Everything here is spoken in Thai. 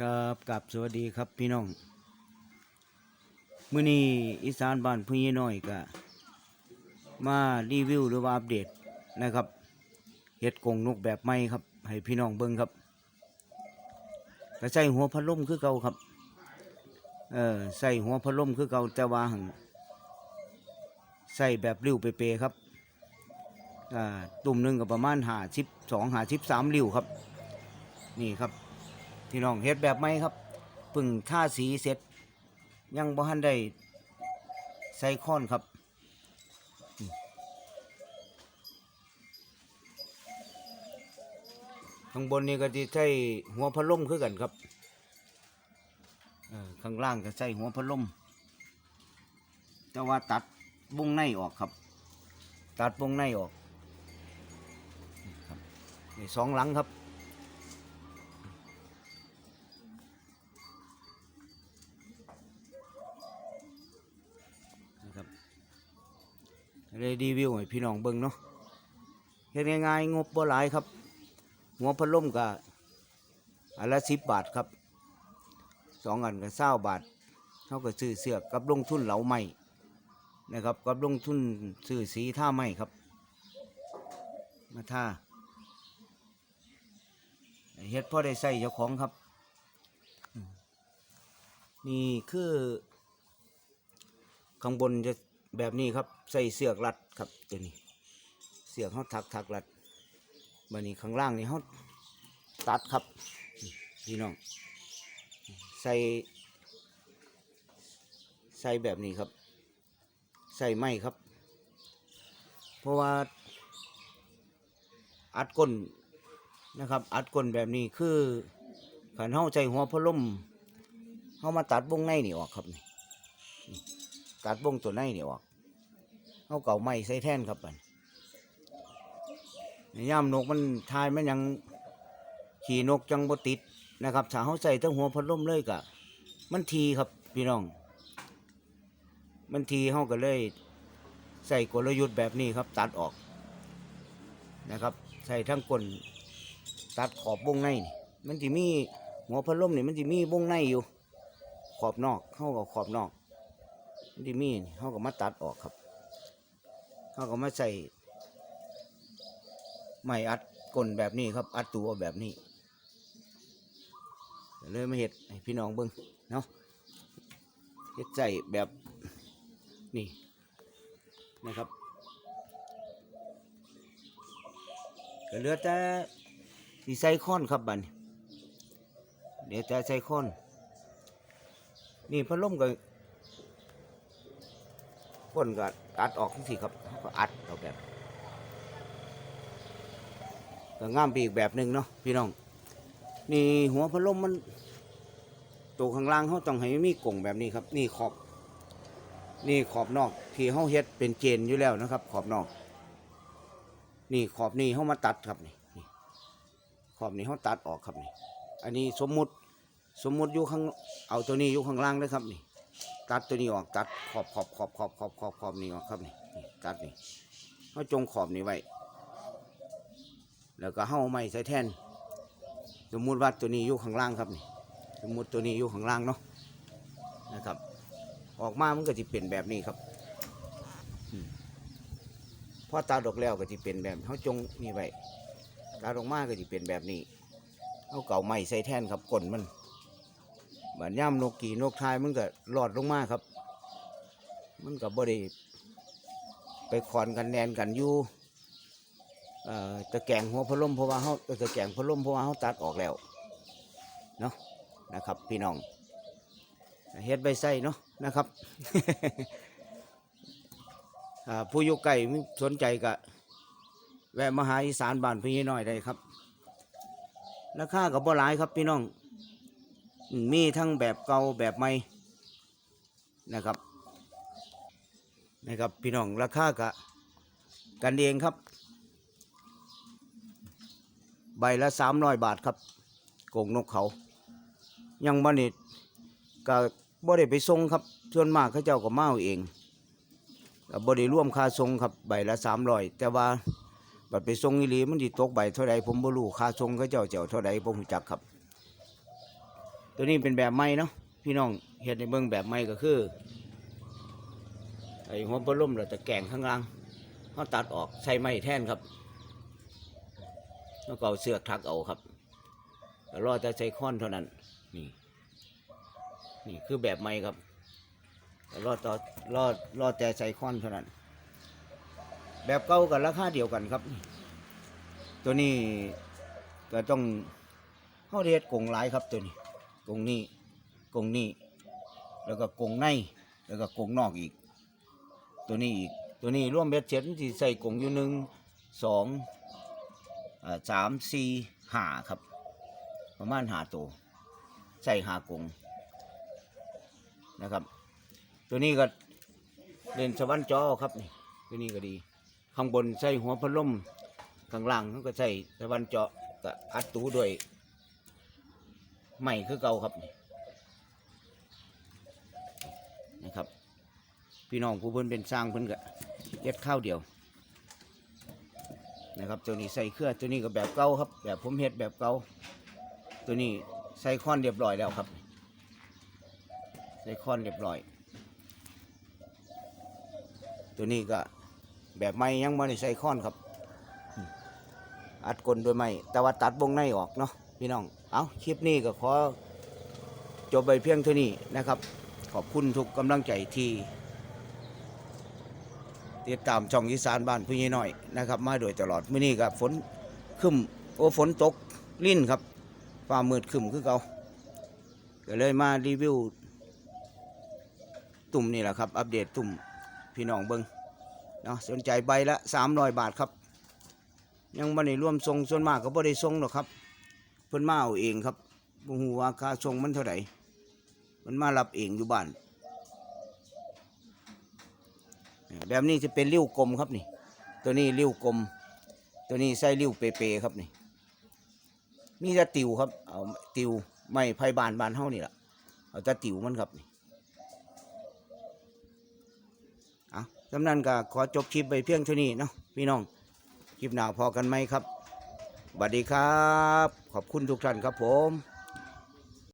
ครับกับสวัสดีครับพี่น้องมื้อนี้อีสานบ้านพี่น้อยก็มารีวิวหรือว่าอัปเดตนะครับเฮ็ดกงนกแบบใหม่ครับ ให้พี่น้องเบิ่งครับก็ใส่หัวพัดลมคือเก่าครับเออใส่หัวพัดลมคือเก่าแต่ว่าหังใส่แบบริ้วเปๆครับอ่าตุ่มหนึ่งก็ประมาณ52 53ริ้วครับ นี่ครับ พี่น้องเฮ็ดแบบไหมครับเพึ่งท่าสีเสร็จ ยังบ่ทันได้ใส่ค้อนครับข้างบนนี่ก็จะใช้หัวพัดลมคือกันครับข้างล่างก็ใส่หัวพัดลมแต่ว่าตัดวงในออกครับ ตัดวงในออกครับสองหลังครับ รีวิวให้พี่น้องเบิ่งเนาะเฮ็ดง่ายๆงบบ่หลายครับหัวพัดลมก็อันละสิบบาทครับสองอันก็เศร้าบาทเขาก็ซื้อเสือกกับลงทุนเหลาไม้นะครับกับลงทุนซื้อสีท่าไม้ครับ มาท่าเฮ็ดพ่อได้ใส่เจ้าของครับอืมนี่คือ ข้างบนจะ แบบนี้ครับใส่เสือกรัดครับตัวนี้ เสือกเขาถักถักรัดบันนี้ข้างล่างนี่เขาตัดครับพี่น้องใส่ใส่แบบนี้ครับ ใส่ไม้ครับ เพราะว่าอัดก้นนะครับ อัดก้นแบบนี้คือขันเฮาใส่หัวพัดลมเฮามาตัดวงในนี่ออกครับนี่ ตัดวงตัวในนี่ออกเอาเก่าไม้ใส่แท่นครับมันในย่ามนกมันทายมันยังขี่นกจังบติดนะครับถ้าเขาใส่ทั้งหัวพัดลมเลยกะมันทีครับพี่น้อง มันทีเขาก็เลย ใส่กลยุทธ์แบบนี้ครับ ตัดออกนะครับ ใส่ทั้งกลตัดขอบวงในนี่มันจะมีหัวพัดลมนี่มันจะมีวงในอยู่ ขอบนอกเข้ากับขอบนอก ดิมีนเขาก็มาตัดออกครับเขาก็มาใส่ไม้อัดก้นแบบนี้ครับ อัดตัวแบบนี้เลยมาเห็ดให้พี่น้องเบิ้งเนาะเห็ดใส่แบบนี่นะครับก็เหลือแต่สีใส่ค้อนครับบันเดี๋ยวแต่ใส่ค้อน นี่พัดลมก็ พ่นก็อัดออกทั้งสี่ครับเขาก็อัดเอาแบบก็ง่ามไปอีกแบบหนึ่งเนาะพี่น้อง นี่หัวพัดลมมันตัวข้างล่างเขาต้องให้มีกล่งแบบนี้ครับ นี่ขอบ นี่ขอบนอกที่เขาเฮ็ดเป็นเจนอยู่แล้วนะครับ ขอบนอก นี่ขอบนี่เขามาตัดครับนี่นี่ขอบนี่เขาตัดออกครับนี่ อันนี้สมมุติสมมุติอยู่ข้างเอาตัวนี้อยู่ข้างล่างเลยครับนี่ ตัดตัวนี้ออกตัดขอบขอบขอบขอบขอบขอบขอบนี่ออกครับนี่ตัดนี่เขาจงขอบนี่ไว้ แล้วก็เฮ้าไม้ใส่แท่นสมมุติว่าตัวนี้อยู่ข้างล่างครับนี่สมมุติตัวนี้อยู่ข้างล่างเนาะนะครับ ออกมามันก็จะเป็นแบบนี้ครับพอตัดอกแล้วก็จะเป็นแบบเขาจงนี่ไว้ตัดอกมาก็จะเป็นแบบนี้เอาเก่าไม้ใส่แท่นครับก้นมัน บัดย่ำนกกี่นกทายมันก็หลอดลงมาครับ มันก็บ่ได้ไปขอนกันแนนกันอยู่ตะแกงหัวพัดลมเพราะว่าเขาตะแกงพัดลมเพราะว่าเขาตัดออกแล้วเนาะนะครับ พี่น้องเฮ็ดใบไส้เนาะนะครับผู้อยู่ไก่สนใจก็แวะมาหาอีสานบ้านพี่น้อยได้ครับราคาก็บ่หลายครับพี่น้อง มีทั้งแบบเก่าแบบใหม่นะครับนะครับพี่น้องราคากะกันเองครับ ใบละสามร้อยบาทครับโกงนกเขา ยังบันิดก็บ่ได้ไปส่งครับ ส่วนมากเขาเจ้าก็มาเอาเองบ่ได้ร่วมค่าส่งครับใบละสามร้อยแต่ว่าบัดไปส่งอีหลีมันสิตกใบเท่าใดผมบ่รู้ค่าส่งเขาเจ้าเจ้าเท่าใดผมรู้จักครับ ตัวนี้เป็นแบบใหม่เนาะพี่น้องเห็ดในเบื้องแบบใหม่ก็คือไอ้หัวปลาล่มเราจะแกงข้างล่างเขาตัดออกใช้ไม้แท่นครับแล้วก็เอาเสือกทักเอาครับแล้วรอแต่ใช้ค้อนเท่านั้นนี่นี่คือแบบใหม่ครับแล้วรอต่อรอรอแต่ใช้ค้อนเท่านั้น แบบเก่ากับราคาเดียวกันครับ ตัวนี้ก็ต้องเขาเรียกกงหลายครับตัวนี้ กงนี้กงนี้ แล้วก็กงใน แล้วก็กงนอกอีก ตัวนี้อีก ตัวนี้ร่วมเบ็ดเสร็จที่ใส่กงอยู่หนึ่งสองอ่าสามสี่ห้าครับ ประมาณหาตัว ใส่หากงนะครับ ตัวนี้ก็เล่นสวรรค์จอครับนี่ตัวนี้ก็ดี ข้างบนใส่หัวพัดลมข้างล่างเขาก็ใส่ตะวันเจาะก็อัดตูด้วย ไม้คือเก่าครับนี่นะครับ พี่น้องผู้เพิ่นเป็นสร้างเพิ่นก็เย็ดข้าวเดียวนะครับตัวนี้ใส่เครื่องตัวนี้ก็แบบเก่าครับ แบบผมเฮ็ดแบบเก่าตัวนี้ใส่ค้อนเรียบร้อยแล้วครับ ใส่ค้อนเรียบร้อย ตัวนี้ก็แบบไม่ยังไม่ได้ใส่ค้อนครับ อัดกลด้วยไม้แต่ว่าตัดวงในออกเนาะ พี่น้อง เอาคลิปนี้ก็ขอจบไปเพียงเท่านี้นะครับ ขอบคุณทุกกำลังใจที่ติดตามช่องอีสานบ้านพี่น้อยนะครับ มาโดยตลอดมื้อนี้ก็ฝนคึมโอ้ฝนตกลิ่นครับฟ้ามืดคึมคือเก่าก็เลยมารีวิว ตุ่มนี่แหละครับ อัปเดตตุ่มพี่น้องเบิงเนาะสนใจใบละสามร้อยบาทครับ ยังไม่ได้ร่วมทรงส่วนมากก็บ่ได้ทรงหรอกครับ พิ่นมาเอาเองครับบ่ฮู้ว่าค่าทรงมันเท่าไหร่มันมารับเองอยู่บ้านแบบนี้จะเป็นริ้วกลมครับนี่ ตัวนี้ริ้วกลม ตัวนี้ใส่ริ้วเปๆครับนี่มีต่ติวครับ เอาติวไม้ไผ่บานบานเฮานี่ล่ะเอาต่ติวมันครับนี่เอาสำนันก็ขอจบคลิปไปเพียงเท่านี้เนาะพี่น้อง คลิปหน้าพอกันไหมครับ สวัสดีครับ ขอบคุณทุกท่านครับผม